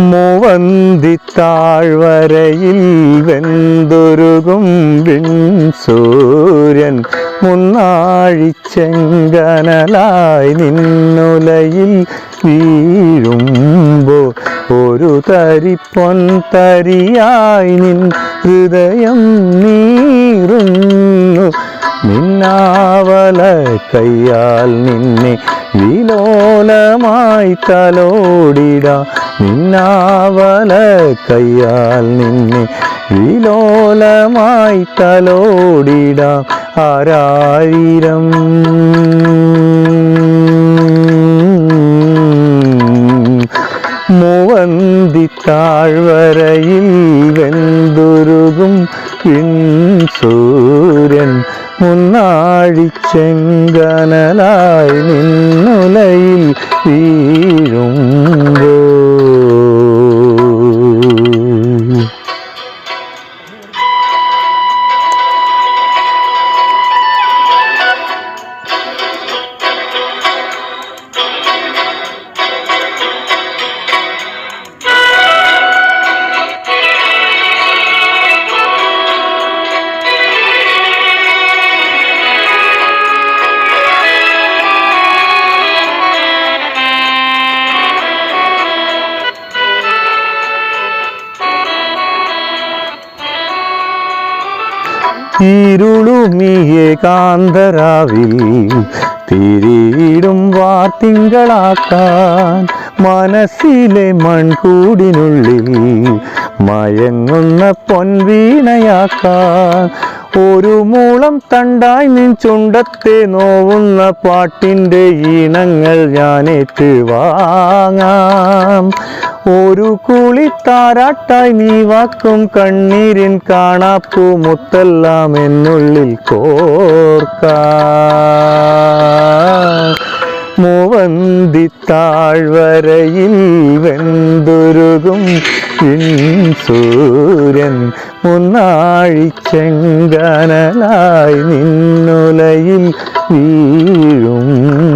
മൂവന്തിത്താഴ്വരയിൽ വെന്തുരുകും സൂര്യൻ. മുന്നാഴിച്ചെങ്കനലായി നിന്നുലയിൽ വീഴുമ്പോ ഒരു തരി പൊൻതരിയായി നിൻ ഹൃദയം നീറുന്നു. നിന്നാവല കയ്യാൽ നിന്നെ വിലോലമായി തലോടിട. നിന്നാവല കയ്യാൽ നിന്നെ വിലോലമായി തലോടിട. ആരായിരം മൂവന്തി താഴ്വരയിൽ വെന്തുരുകും സൂര്യൻ മുന്നാഴിച്ചെങ്കനലായി നിന്നുലയിൽ വീഴുമ്പോ ഇരുളുമിയെ കാന്തരാവിൽ തിരിയിടും വാർത്തിങ്കളാക്കാൻ മനസ്സിലെ മൺകൂടിനുള്ളിൽ മയങ്ങുന്ന പൊൻവീണയാക്കാൻ ഒരു മൂളം തണ്ടായി നിൻ ചുണ്ടത്തെ നോവുന്ന പാട്ടിന്റെ ഈണങ്ങൾ ഞാനേറ്റ് വാങ്ങാം. ഒരു കുളി താരാട്ടായി നീ വാക്കും കണ്ണീരിൻ കാണാപ്പൂ മുത്തെല്ലാം എന്നുള്ളിൽ കോർക്കാം. മൂവന്തി താഴ്വരയിൽ വെന്തുരുകും സൂര്യൻ. മുന്നാഴിച്ചെങ്കനലായി നിന്നുലയിൽ വീഴുമ്പോ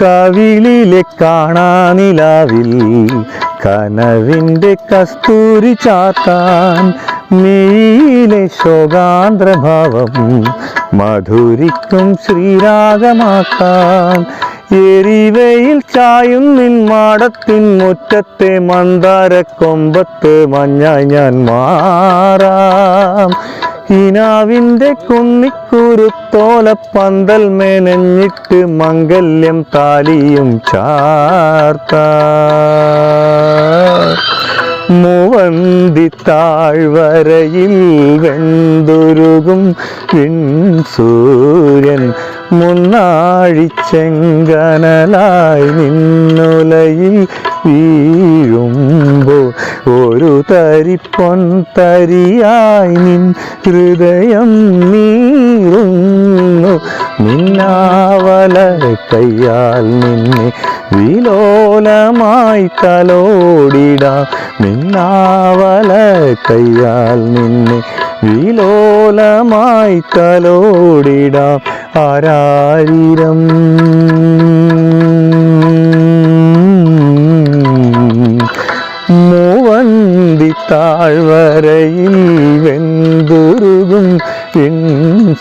കവിളിലെ കാണാനിലാവിൽ കനവിന്റെ കസ്തൂരി ചാത്താൻ നീലെ ശോകാന്ത്രഭാവം മധുരിക്കും ശ്രീരാഗമാക്കാൻ എരിവയിൽ ചായും നിൻ മാടത്തിൻ മുറ്റത്തെ മന്ദാര കൊമ്പത്ത് മഞ്ഞ ഞാൻ മാറാം. ഹിനാവിന്റെ കുന്നിക്കുരുത്തോല പന്തൽ മെനഞ്ഞിട്ട് മംഗല്യം താലിയും ചാർത്ത. മൂവന്തി താഴ്വരയിൽ വെന്തുരുകും സൂര്യൻ മുന്നാഴിച്ചെങ്കനലായി നിന്നുലയിൽ വീഴുമ്പോ ഒരു തരിപ്പൊൻ തരിയായി നിൻ ഹൃദയം നീറുന്നു. നിന്നാവല കയ്യാൽ നിന്നെ വിലോലമായി തലോടിടാം. നിന്നാവല കയ്യാൽ നിന്നെ വിലോലമായി തലോടിടാം ആരായിരം. മൂവന്തി താഴ്വരയിൽ വെന്തുരുകും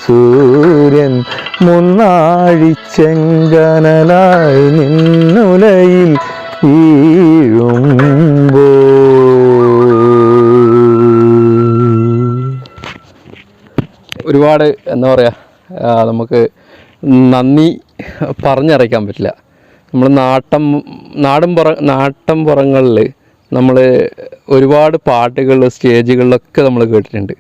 സൂര്യൻ. മുന്നാഴിച്ചെങ്കനലായി നിന്നുലയിൽ വീഴുമ്പോ ഒരുപാട് എന്താ പറയുക നമുക്ക് നന്ദി പറഞ്ഞറിയിക്കാൻ പറ്റില്ല. നമ്മൾ നാട്ടം നാടൻ പുറ നാട്ടൻ പുറങ്ങളിൽ നമ്മൾ ഒരുപാട് പാട്ടുകൾ സ്റ്റേജുകളിലൊക്കെ നമ്മൾ കേട്ടിട്ടുണ്ട്.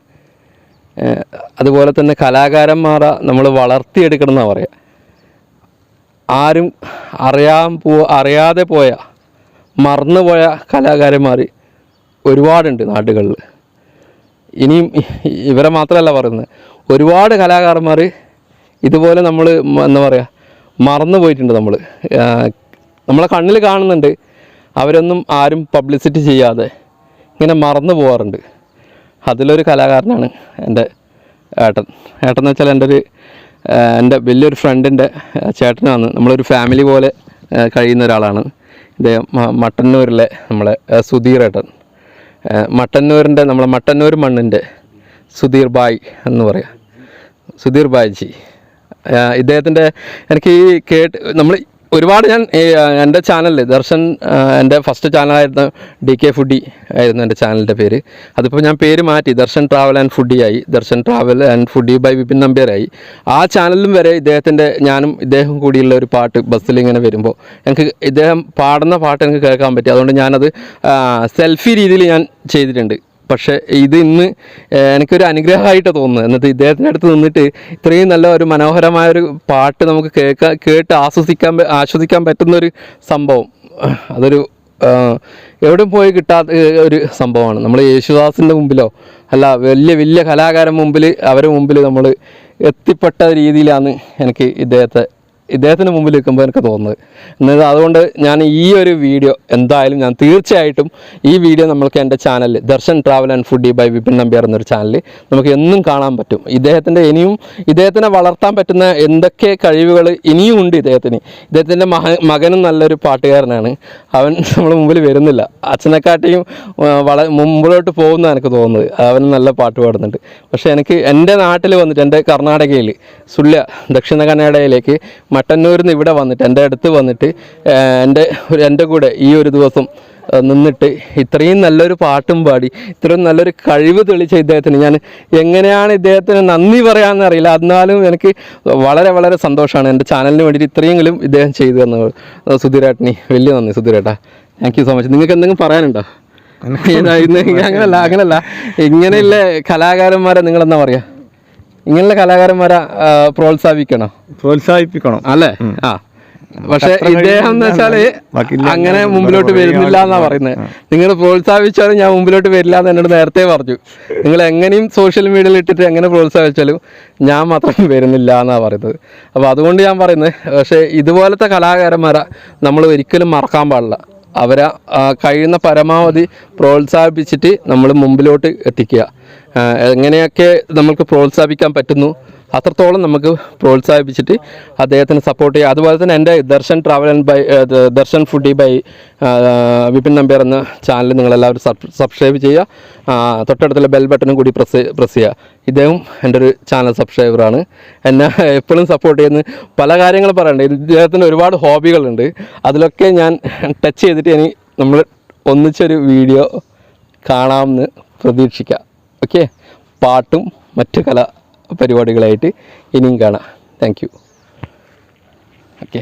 അതുപോലെ തന്നെ കലാകാരന്മാരെ നമ്മൾ വളർത്തിയെടുക്കണം എന്നാണ് പറയുക ആരും അറിയാൻ പോ അറിയാതെ പോയ മറന്നുപോയ കലാകാരന്മാർ ഒരുപാടുണ്ട് നാട്ടുകളിൽ ഇനിയും ഇവരെ മാത്രമല്ല പറയുന്നത്. ഒരുപാട് കലാകാരന്മാർ ഇതുപോലെ നമ്മൾ എന്താ പറയുക മറന്നു പോയിട്ടുണ്ട് നമ്മൾ നമ്മളെ കണ്ണിൽ കാണുന്നുണ്ട്. അവരൊന്നും ആരും പബ്ലിസിറ്റി ചെയ്യാതെ ഇങ്ങനെ മറന്നു പോകാറുണ്ട് അതിലൊരു കലാകാരനാണ് എന്റെ ഏട്ടൻ. ഏട്ടൻ എന്ന് വെച്ചാൽ എന്റെ ഒരു എന്റെ വലിയൊരു ഫ്രണ്ടിന്റെ ചേട്ടനാണ്. നമ്മളൊരു ഫാമിലി പോലെ കഴിയുന്ന ഒരാളാണ്. ഇദ്ദേഹം മട്ടന്നൂരിലെ നമ്മളെ സുധീർ ഏട്ടൻ. മട്ടന്നൂരിന്റെ നമ്മളെ മട്ടന്നൂർ മണ്ണിന്റെ സുധീർ ബായ് എന്ന് പറയാം. സുധീർ ബായ്ജി ഇദ്ദേഹത്തിന്റെ എനിക്ക് ഈ കേട്ട് നമ്മൾ ഒരുപാട് ഞാൻ എന്റെ ചാനലിൽ ദർശൻ എന്റെ ഫസ്റ്റ് ചാനലായിരുന്നു ഡി കെ ഫുഡി ആയിരുന്നു എന്റെ ചാനലിന്റെ പേര്. അതിപ്പോൾ ഞാൻ പേര് മാറ്റി ദർശൻ ട്രാവൽ ആൻഡ് ഫുഡി ആയി. Darshan travel and foodie by Vipin നമ്പ്യാരായി ആ ചാനലിലും വരെ ഇദ്ദേഹത്തിന്റെ ഞാനും ഇദ്ദേഹം കൂടിയുള്ള ഒരു പാട്ട് ബസ്സിൽ ഇങ്ങനെ വരുമ്പോൾ എനിക്ക് ഇദ്ദേഹം പാടുന്ന പാട്ട് എനിക്ക് കേൾക്കാൻ പറ്റി. അതുകൊണ്ട് ഞാനത് സെൽഫി രീതിയിൽ ഞാൻ ചെയ്തിട്ടുണ്ട്. പക്ഷേ ഇത് ഇന്ന് എനിക്കൊരു അനുഗ്രഹമായിട്ട് തോന്നുന്നത്. എന്നിട്ട് ഇദ്ദേഹത്തിന്റെ അടുത്ത് നിന്നിട്ട് ഇത്രയും നല്ല ഒരു മനോഹരമായ ഒരു പാട്ട് നമുക്ക് കേൾക്കാൻ കേട്ട് ആസ്വദിക്കാൻ ആസ്വദിക്കാൻ പറ്റുന്ന ഒരു സംഭവം. അതൊരു എവിടും പോയി കിട്ടാത്ത ഒരു സംഭവമാണ്. നമ്മൾ യേശുദാസിന്റെ മുമ്പിലോ അല്ല വലിയ വലിയ കലാകാരൻ മുമ്പിൽ അവരുടെ മുമ്പിൽ നമ്മൾ എത്തിപ്പെട്ട രീതിയിലാണ് എനിക്ക് ഇദ്ദേഹത്തെ ഇദ്ദേഹത്തിന് മുമ്പിൽ നിൽക്കുമ്പോൾ എനിക്ക് തോന്നുന്നത്. എന്നത് അതുകൊണ്ട് ഞാൻ ഈ ഒരു വീഡിയോ എന്തായാലും ഞാൻ തീർച്ചയായിട്ടും ഈ വീഡിയോ നമ്മൾക്ക് എന്റെ channel Darshan travel and foodie by Vipin Nambiar എന്നൊരു ചാനൽ നമുക്ക് എന്നും കാണാൻ പറ്റും. ഇദ്ദേഹത്തിന്റെ ഇനിയും ഇദ്ദേഹത്തിനെ വളർത്താൻ പറ്റുന്ന എന്തൊക്കെ കഴിവുകൾ ഇനിയും ഉണ്ട് ഇദ്ദേഹത്തിന്. ഇദ്ദേഹത്തിന്റെ മഹ മകനും നല്ലൊരു പാട്ടുകാരനാണ്. അവൻ നമ്മൾ മുമ്പിൽ വരുന്നില്ല. അച്ഛനെക്കാട്ടിയും വള മുമ്പിലോട്ട് പോകുന്ന എനിക്ക് തോന്നുന്നത്. അവൻ നല്ല പാട്ട് പാടുന്നുണ്ട്. പക്ഷേ എനിക്ക് എന്റെ നാട്ടിൽ വന്നിട്ട് എന്റെ കർണാടകയിൽ സുള്യ ദക്ഷിണ കന്നഡയിലേക്ക് മട്ടന്നൂരിൽ നിന്ന് ഇവിടെ വന്നിട്ട് എന്റെ അടുത്ത് വന്നിട്ട് എന്റെ ഒരു എന്റെ കൂടെ ഈ ഒരു ദിവസം നിന്നിട്ട് ഇത്രയും നല്ലൊരു പാട്ടും പാടി ഇത്രയും നല്ലൊരു കഴിവ് തെളിച്ച ഇദ്ദേഹത്തിന് ഞാൻ എങ്ങനെയാണ് ഇദ്ദേഹത്തിന് നന്ദി പറയാമെന്ന് അറിയില്ല. എന്നാലും എനിക്ക് വളരെ വളരെ സന്തോഷമാണ് എന്റെ ചാനലിന് വേണ്ടിയിട്ട് ഇത്രയെങ്കിലും ഇദ്ദേഹം ചെയ്തു തന്നത്. സുധീരേട്ടനി വലിയ നന്ദി സുധീരേട്ടാ. താങ്ക് യു സോ മച്ച് നിങ്ങൾക്ക് എന്തെങ്കിലും പറയാനുണ്ടോ? അങ്ങനല്ല അങ്ങനല്ല. ഇങ്ങനെയുള്ള കലാകാരന്മാരെ നിങ്ങളെന്താ പറയാ? ഇങ്ങനെയുള്ള കലാകാരന്മാരെ പ്രോത്സാഹിപ്പിക്കണം? പ്രോത്സാഹിപ്പിക്കണം. അല്ലേ? ആ. പക്ഷെ ഇദ്ദേഹം എന്ന് വെച്ചാൽ അങ്ങനെ മുമ്പിലോട്ട് വരുന്നില്ല എന്നാ പറയുന്നത് നിങ്ങൾ പ്രോത്സാഹിപ്പിച്ചാലും ഞാൻ മുമ്പിലോട്ട് വരില്ല എന്ന് എന്നോട് നേരത്തെ പറഞ്ഞു. നിങ്ങൾ എങ്ങനെയും സോഷ്യൽ മീഡിയയിൽ ഇട്ടിട്ട് എങ്ങനെ പ്രോത്സാഹിപ്പിച്ചാലും ഞാൻ മാത്രം വരുന്നില്ല എന്നാ പറയുന്നത്. അപ്പോൾ അതുകൊണ്ട് ഞാൻ പറയുന്നത് പക്ഷെ ഇതുപോലത്തെ കലാകാരന്മാരെ നമ്മൾ ഒരിക്കലും മറക്കാൻ പാടില്ല. അവരെ കഴിയുന്ന പരമാവധി പ്രോത്സാഹിപ്പിച്ചിട്ട് നമ്മൾ മുമ്പിലോട്ട് എത്തിക്കുക. എങ്ങനെയൊക്കെ നമുക്ക് പ്രോത്സാഹിപ്പിക്കാൻ പറ്റുന്നു? അത്രത്തോളം നമുക്ക് പ്രോത്സാഹിപ്പിച്ചിട്ട് അദ്ദേഹത്തിന് സപ്പോർട്ട് ചെയ്യുക അതുപോലെ തന്നെ എന്റെ Darshan travel and by Darshan foodie by Vipin Nambiar എന്ന ചാനൽ നിങ്ങളെല്ലാവരും സബ് സബ്സ്ക്രൈബ് ചെയ്യുക. തൊട്ടടുത്തുള്ള ബെൽ ബട്ടണും കൂടി പ്രസ് പ്രസ് ചെയ്യുക. ഇദ്ദേഹം എന്റെ ഒരു ചാനൽ സബ്സ്ക്രൈബറാണ് എന്നെ എപ്പോഴും സപ്പോർട്ട് ചെയ്യുന്ന പല കാര്യങ്ങളും പറയുന്നുണ്ട് ഇദ്ദേഹത്തിന് ഒരുപാട് ഹോബികളുണ്ട് അതിലൊക്കെ ഞാൻ ടച്ച് ചെയ്തിട്ട് ഇനി നമ്മൾ ഒന്നിച്ചൊരു വീഡിയോ കാണാമെന്ന് പ്രതീക്ഷിക്കാം. ഓക്കെ? പാട്ടും മറ്റു കല പരിപാടികളായിട്ട് ഇനിയും കാണാം. Thank you okay?